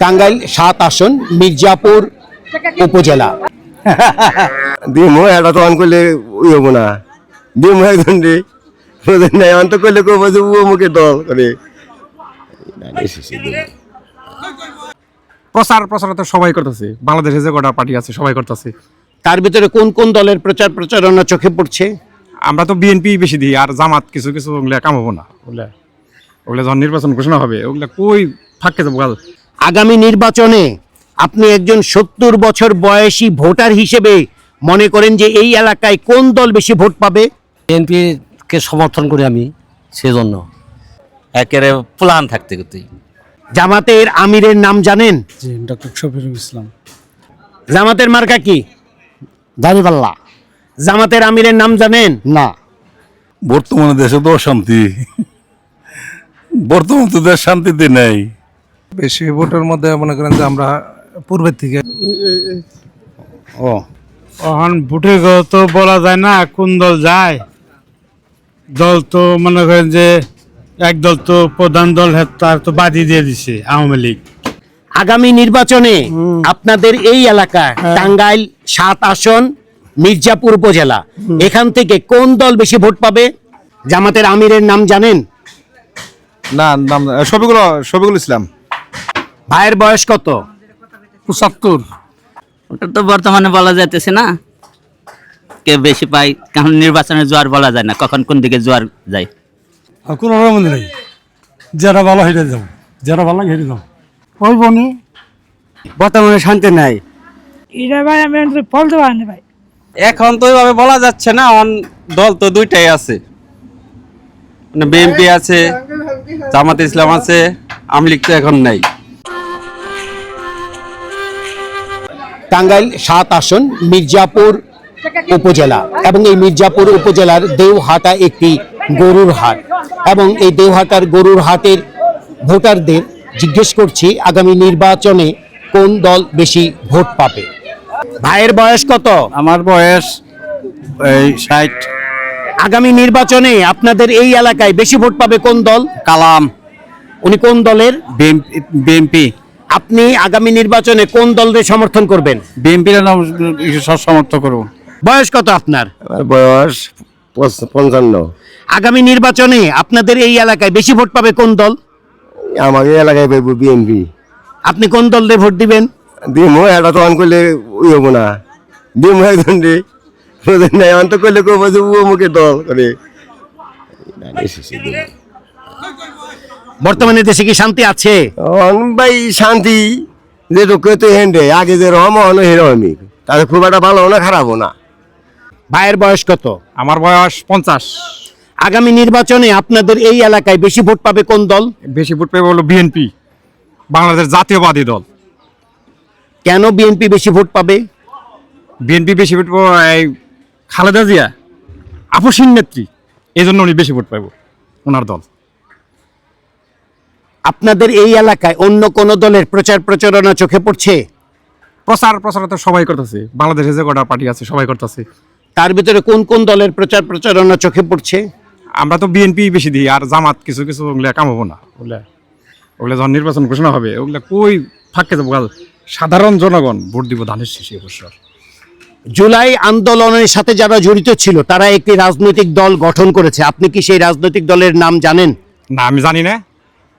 টাঙ্গাইল সাত আসন মির্জাপুর উপজেলা। দিমো এটা তো অন করলে ওই হব না। দিমো একজন রে। নাই অন করলে কো বাজে ও মুখে দল করে। প্রচার প্রচার তো সবাই করতেছে। বাংলাদেশে যে কটা পার্টি আছে সবাই করতেছে। তার ভিতরে কোন কোন দলের প্রচার প্রচারণা চোখে পড়ছে? আমরা তো বিএনপি বেশি দিই আর জামাত কিছু কিছু ওগুলো কাম হব না। ওগুলা ওগুলা যখন নির্বাচন ঘোষণা হবে ওগুলা কই ফাঁকে যাব? গাল আগামী নির্বাচনে আপনি একজন সত্তর বছর বয়সী ভোটার হিসেবে মনে করেন যে এই এলাকায় কোন দল বেশি ভোট পাবে? বিএনপিকে সমর্থন করি আমি সেজন্য। একেবারে প্লান থাকতে তুই জামাতের আমিরের নাম জানেন? জি ডক্টর শফিরুল ইসলাম। জামাতের মার্কা কি? দাঁড়িপাল্লা। জামাতের আমিরের নাম জানেন? না। বর্তমানে দেশে তো অশান্তি। বর্তমান তো দেশ শান্তিতে নেই। বেশি ভোটের মধ্যে মনে করেন যে আমরা পূর্বের থেকে ও। এখন ভোটে তো বলা যায় না কোন দল যায়। দল তো মনে করেন যে এক দল তো প্রধান দল হ্যাঁ, তার তো বাদি দিয়ে দিছে আওয়ামী লীগ। আগামী নির্বাচনে আপনাদের এই এলাকা টাঙ্গাইল সাত আসন মির্জাপুর উপজেলা। এখান থেকে কোন দল বেশি ভোট পাবে? জামাতের আমিরের নাম জানেন? না নাম সবিগুলো সবিগুল ইসলাম। ভাইয়ের বয়স কত? পঁচাত্তর। ওটা তো বর্তমানে বলা যাইতেছে না। কে বেশি পাই কারণ নির্বাচনে জোয়ার বলা যায় না কখন কোন দিকে জোয়ার যায়। কোনো রকম নেই। যারা ভালো হেঁটে যাব যারা ভালো হেঁটে যাব ওই বনি বর্তমানে শান্তি নাই। এটা ভাই আমি ভাই। এখন তো ওইভাবে বলা যাচ্ছে না অন দল তো দুইটাই আছে। মানে বিএনপি আছে জামাত ইসলাম আছে আওয়ামী লীগ তো এখন নাই। টাঙ্গাইল সাত আসন মির্জাপুর উপজেলা এবং এই মির্জাপুর উপজেলার দেওহাটা একটি গরুর হাট এবং এই দেওহাটার গরুর হাটের ভোটারদের জিজ্ঞেস করছি আগামী নির্বাচনে কোন দল বেশি ভোট পাবে। ভাইয়ের বয়স কত? আমার বয়স এই ষাট। আগামী নির্বাচনে আপনাদের এই এলাকায় বেশি ভোট পাবে কোন দল? কালাম। উনি কোন দলের? বিএনপি আপনি আগামী নির্বাচনে কোন দলের সমর্থন করবেন? বিএনপির সমর্থন করব। বয়স কত আপনার? বয়স পঞ্চান্ন। আগামী নির্বাচনে আপনাদের এই এলাকায় বেশি ভোট পাবে কোন দল? আমাকে এলাকায় পাইব বিএনপি। আপনি কোন দলে ভোট দিবেন? দিমো এটা তো অন করলে হব না। দিমো একজন রে করলে কো বাজে ও মুখে দল করে। বর্তমানে দেশে কি শান্তি আছে? ভাই শান্তি। যে রুকে তো হেন্ডে আগে যে রহম হন হেরমই তাদের খুব একটা ভালো না খারাপও না। ভাইয়ের বয়স কত? আমার বয়স পঞ্চাশ। আগামী নির্বাচনে আপনাদের এই এলাকায় বেশি ভোট পাবে কোন দল? বেশি ভোট পেয়ে বলল বিএনপি বাংলাদেশ জাতীয়বাদী দল। কেন বিএনপি বেশি ভোট পাবে? বিএনপি বেশি ভোট পাবো এই খালেদা জিয়া আপসীন নেত্রী এই জন্য উনি বেশি ভোট পাইব ওনার দল। আপনাদের এই এলাকায় অন্য কোন দলের প্রচার প্রচারণা চোখে পড়ছে? প্রচার প্রচার তো সবাই করতেছে। বাংলাদেশে যে কটা পার্টি আছে সবাই করতেছে। তার ভিতরে কোন কোন দলের প্রচার প্রচারণা চোখে পড়ছে? আমরা তো বিএনপি বেশি দিই আর জামাত কিছু কিছু ওগুলা কাম হব না। ওগুলা ওগুলা যখন নির্বাচন ঘোষণা হবে ওগুলা কই ফাঁকে যাব? সাধারণ জনগণ ভোট দিব ধানের শেষে অবসর জুলাই আন্দোলনের সাথে যারা জড়িত ছিল তারা একটি রাজনৈতিক দল গঠন করেছে। আপনি কি সেই রাজনৈতিক দলের নাম জানেন? না আমি জানি না।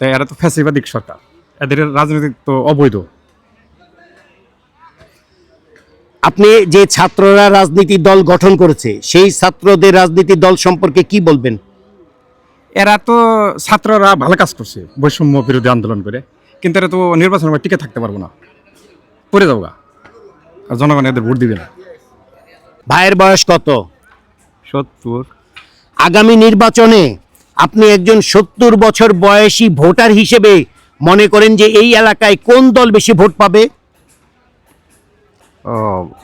তো এরা তো ফ্যাসিবাদিক সরকার। এদের রাজনীতি তো অবৈধ। আপনি যে ছাত্ররা রাজনীতি দল গঠন করেছে সেই ছাত্রদের রাজনীতি দল সম্পর্কে কি বলবেন? এরা তো ছাত্ররা ভালো কাজ করছে বৈষম্য বিরোধী আন্দোলন করে। কিন্তু এরা তো নির্বাচন টিকে থাকতে পারব না। পড়ে যাব আর জনগণ এদের ভোট দিবে না। ভাইয়ের বয়স কত? সত্তর। আগামী নির্বাচনে আপনি একজন সত্তর বছর বয়সী ভোটার হিসেবে মনে করেন যে এই এলাকায় কোন দল বেশি ভোট পাবে?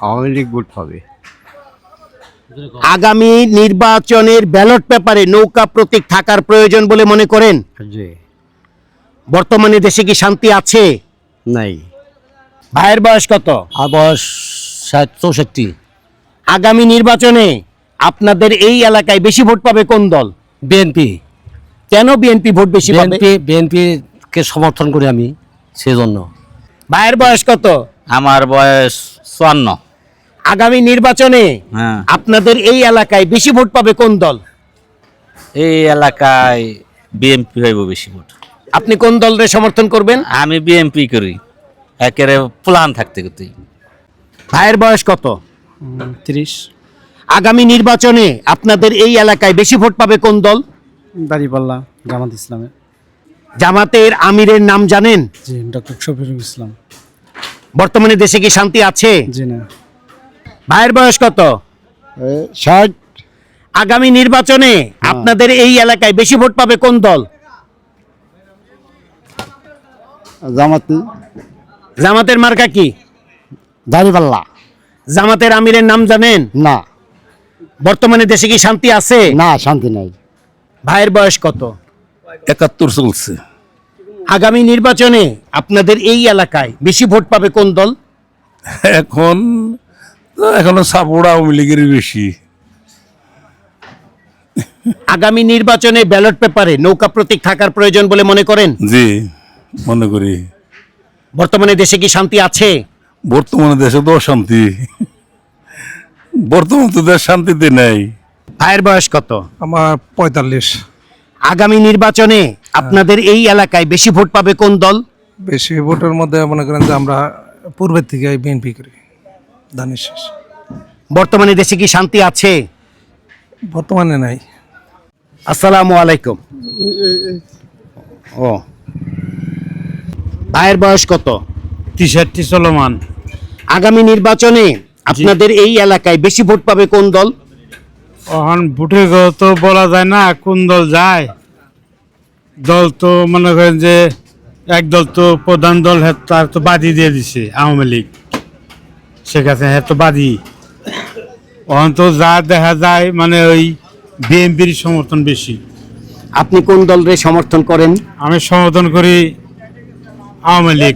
আওয়ামী লীগ ভোট পাবে। আগামী নির্বাচনের ব্যালট পেপারে নৌকা প্রতীক থাকার প্রয়োজন বলে মনে করেন? বর্তমানে দেশে কি শান্তি আছে? নাই। ভাইয়ের বয়স কত? বয়স চৌষট্টি। আগামী নির্বাচনে আপনাদের এই এলাকায় বেশি ভোট পাবে কোন দল? বিএনপি। কেন বিএনপি ভোট বেশি পাবে? বিএনপি বিএনপিকে সমর্থন করি আমি সেজন্য। ভাইয়ের বয়স কত? আমার বয়স চুয়ান্ন। আগামী নির্বাচনে হ্যাঁ। আপনাদের এই এলাকায় বেশি ভোট পাবে কোন দল? এই এলাকায় বিএমপি হইব বেশি ভোট। আপনি কোন দলের সমর্থন করবেন? আমি বিএমপি করি। একেবারে প্লান থাকতে তুই ভাইয়ের বয়স কত? তিরিশ। আগামী নির্বাচনে আপনাদের এই এলাকায় বেশি ভোট পাবে কোন দল? দাঁড়িপাল্লা জামাত ইসলামের। জামাতের আমিরের নাম জানেন? জি ডক্টর শফিরুল ইসলাম। বর্তমানে দেশে কি শান্তি আছে? জি না। ভাইয়ের বয়স কত? ষাট। আগামী নির্বাচনে আপনাদের এই এলাকায় বেশি ভোট পাবে কোন দল? জামাতি। জামাতের মার্কা কি? দাঁড়িপাল্লা। জামাতের আমিরের নাম জানেন? না। বর্তমানে দেশে কি শান্তি আছে? না শান্তি নাই। ভাইয়ের বয়স কত? একাত্তর চলছে। আগামী নির্বাচনে আপনাদের এই এলাকায় বেশি ভোট পাবে কোন দল? এখন এখনও সাপোর্ট আওয়ামী লীগের বেশি। আগামী নির্বাচনে ব্যালট পেপারে নৌকা প্রতীক থাকার প্রয়োজন বলে মনে করেন? জি মনে করি। বর্তমানে দেশে কি শান্তি আছে? বর্তমানে দেশে তো অশান্তি। বর্তমান তো দেশ শান্তিতে নেই। ভাইয়ের বয়স কত? আমার পঁয়তাল্লিশ। আগামী নির্বাচনে আপনাদের এই এলাকায় বেশি ভোট পাবে কোন দল? বেশি ভোটের মধ্যে মনে করেন যে আমরা পূর্বের থেকে বিএনপি করি ধানের শেষ। বর্তমানে দেশে কি শান্তি আছে? বর্তমানে নাই। আসসালামু আলাইকুম। ও। ভাইয়ের বয়স কত? টি-শার্টটি চলমান। আগামী নির্বাচনে আপনাদের এই এলাকায় বেশি ভোট পাবে কোন দল? এখন ভোটের কথা তো বলা যায় না কোন দল যায়? দল তো মনে করেন যে এক দল তো প্রধান দল তার তো বাদি দিয়ে দিছে আওয়ামী লীগ। শেখ হাসিনা হ্যাঁ তো বাদি। এখন তো যা দেখা যায় মানে ওই বিএনপির সমর্থন বেশি। আপনি কোন দলের সমর্থন করেন? আমি সমর্থন করি আওয়ামী লীগ।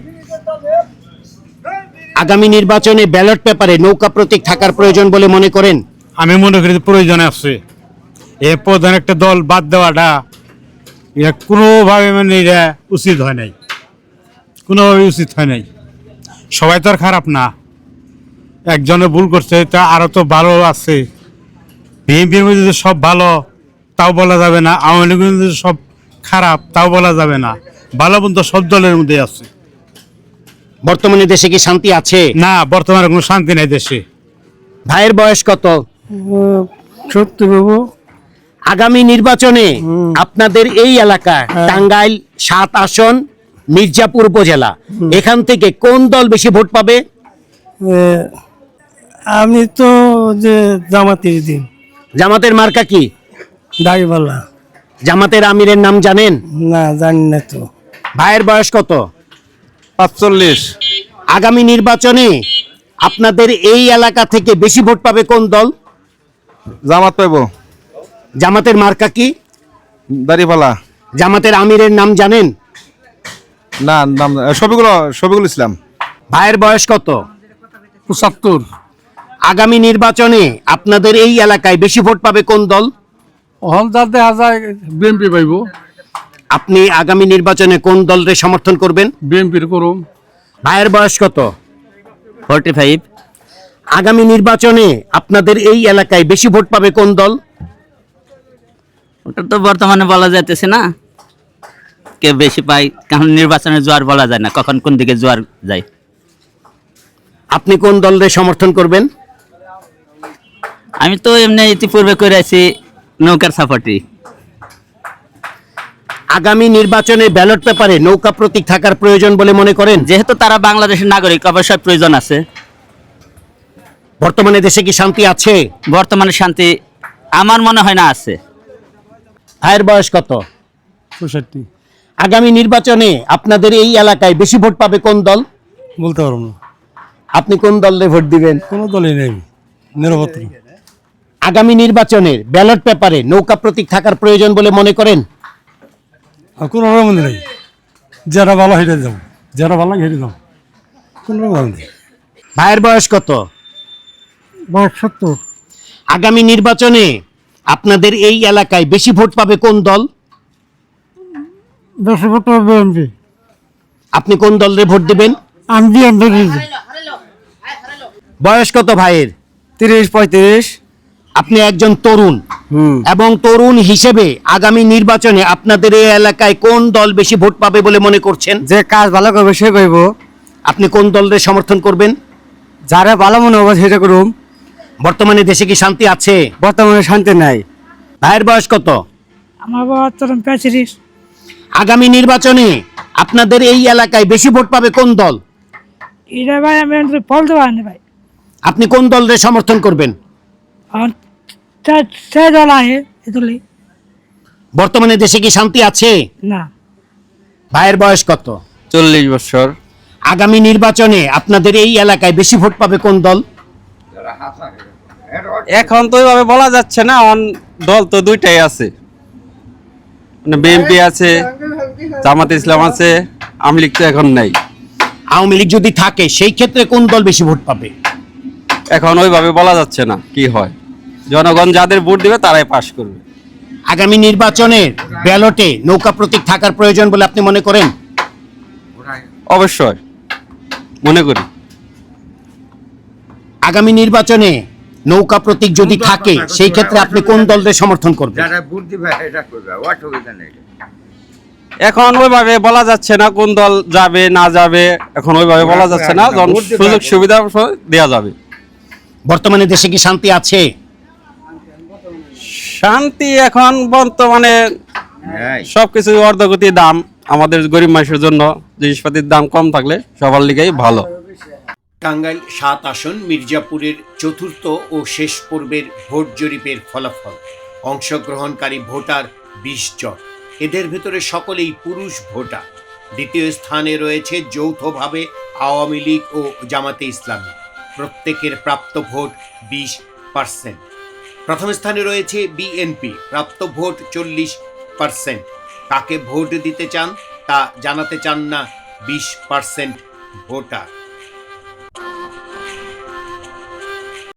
আগামী নির্বাচনে ব্যালট পেপারে নৌকা প্রতীক থাকার প্রয়োজন বলে মনে করেন? আমি মনে করি প্রয়োজন আছে। এ প্রধান একটা দল বাদ দেওয়াটা এটা কোনোভাবে মানে এটা উচিত হয় নাই। কোনোভাবে উচিত হয় নাই। সবাই তো আর খারাপ না। একজনে ভুল করছে তা আরও তো ভালো আছে। বিএনপির মধ্যে সব ভালো তাও বলা যাবে না। আওয়ামী লীগের মধ্যে সব খারাপ তাও বলা যাবে না। ভালো বন্ধু সব দলের মধ্যে আছে। বর্তমানে দেশে কি শান্তি আছে? না বর্তমানে কোনো শান্তি নাই দেশে। ভাইয়ের বয়স কত? সত্যি বাবু। আগামী নির্বাচনে আপনাদের এই এলাকা টাঙ্গাইল সাত আসন মির্জাপুর উপজেলা। এখান থেকে কোন দল বেশি ভোট পাবে? আমি তো যে জামাতের দিন। জামাতের মার্কা কি? দাঁড়িপাল্লা জামাতের আমিরের নাম জানেন? না জানি না তো। ভাইয়ের বয়স কত? পাঁচচল্লিশ। আগামী নির্বাচনে আপনাদের এই এলাকা থেকে বেশি ভোট পাবে কোন দল? জামাত পাইব। জামাতের মার্কা কি? দাড়িপালা। জামাতের আমিরের নাম জানেন? না নাম সবিগুলো সবিগুল ইসলাম। ভাইয়ের বয়স কত? পঁচাত্তর। আগামী নির্বাচনে আপনাদের এই এলাকায় বেশি ভোট পাবে কোন দল? হল যা দেখা যায় বিএনপি পাইব। আপনি আগামী নির্বাচনে কোন দলের সমর্থন করবেন? বিএনপির করুম। ভাইয়ের বয়স কত? Forty five. আগামী নির্বাচনে আপনাদের এই এলাকায় বেশি ভোট পাবে কোন দল? ওটা তো বর্তমানে বলা যাইতেছে না। কে বেশি পাই কারণ নির্বাচনে জোয়ার বলা যায় না কখন কোন দিকে জোয়ার যায়। আপনি কোন দলের সমর্থন করবেন? আমি তো এমনি ইতিপূর্বে করে আছি নৌকার সাপোর্টই। আগামী নির্বাচনে ব্যালট পেপারে নৌকা প্রতীক থাকার প্রয়োজন বলে মনে করেন? যেহেতু তারা বাংলাদেশের নাগরিক অবশ্যই প্রয়োজন আছে। বর্তমানে দেশে কি শান্তি আছে? বর্তমানে শান্তি আমার মনে হয় না আছে। ভাইয়ের বয়স কত? পঁয়ষট্টি। আগামী নির্বাচনে আপনাদের এই এলাকায় বেশি ভোট পাবে কোন দল? বলতে পারব না। আপনি কোন দলে ভোট দিবেন? কোনো দলই নেই। নিরাপত্তা। আগামী নির্বাচনের ব্যালট পেপারে নৌকা প্রতীক থাকার প্রয়োজন বলে মনে করেন? আর কোনো রকম নেই। যারা ভালো হেঁটে যাব যারা ভালো হেঁটে যাব কোনো রকম নেই। ভাইয়ের বয়স কত? সত্তর। আগামী নির্বাচনে আপনাদের এই এলাকায় বেশি ভোট পাবে কোন দল? দশ ভোট বিএনপি আপনি কোন দলে ভোট দিবেন? আমি বিএনপি বয়স কত ভাইয়ের? তিরিশ পঁয়ত্রিশ। আপনি একজন তরুণ। হুম। এবং তরুণ হিসেবে আগামী নির্বাচনে আপনাদের এই এলাকায় কোন দল বেশি ভোট পাবে বলে মনে করছেন? যে কাজ ভালো করবে সে করব। আপনি কোন দলের সমর্থন করবেন? যারা ভালো মনে হবে সেটা করুম। বর্তমানে দেশে কি শান্তি আছে? বর্তমানে শান্তি নাই। ভাইয়ের বয়স কত? আমার তরুণ পঁয়ত্রিশ। আগামী নির্বাচনে আপনাদের এই এলাকায় বেশি ভোট পাবে কোন দল? এটা ভাই আমি বলতে পারি ভাই। আপনি কোন দলের সমর্থন করবেন? দল এদলে বর্তমানে দেশে কি শান্তি আছে? না। ভাইয়ের বয়স কত? চল্লিশ বছর। আগামী নির্বাচনে আপনাদের এই এলাকায় বেশি ভোট পাবে কোন দল? এখন তো ওইভাবে বলা যাচ্ছে না অন দল তো দুইটাই আছে। মানে বিএনপি আছে জামাত ইসলাম আছে আওয়ামী লীগ তো এখন নাই। আওয়ামী লীগ যদি থাকে সেই ক্ষেত্রে কোন দল বেশি ভোট পাবে? এখন ওইভাবে বলা যাচ্ছে না কি হয়। জনগণ যাদের ভোট দিবে তারাই পাশ করবে। আগামী নির্বাচনের ব্যালটে নৌকা প্রতীক থাকার প্রয়োজন বলে আপনি মনে করেন? অবশ্যই মনে করি। আগামী নির্বাচনে নৌকা প্রতীক যদি থাকে সেই ক্ষেত্রে আপনি কোন দলের সমর্থন করবেন? এখন ওইভাবে বলা যাচ্ছে না কোন দল যাবে না যাবে এখন ওইভাবে বলা যাচ্ছে না যখন সুযোগ সুবিধা দেওয়া যাবে। বর্তমানে দেশে কি শান্তি আছে? শান্তি এখন বর্তমানে সবকিছু অর্ধগতি দাম আমাদের গরিব মানুষের জন্য জিনিসপাতির দাম কম থাকলে সবার লিগেই ভালো। টাঙ্গাইল সাত আসন, মির্জাপুরের চতুর্থ ও শেষ পর্বের ভোট জরিপের ফলাফল। অংশগ্রহণকারী ভোটার বিশ জন। এদের ভেতরে সকলেই পুরুষ ভোটার। দ্বিতীয় স্থানে রয়েছে যৌথভাবে আওয়ামী লীগ ও জামাতে ইসলামী। প্রত্যেকের প্রাপ্ত ভোট বিশ পার্সেন্ট। প্রথম স্থানে রয়েছে বিএনপি, প্রাপ্ত ভোট চল্লিশ পার্সেন্ট। কাকে ভোট দিতে চান তা জানাতে চান না বিশ পার্সেন্ট ভোটার।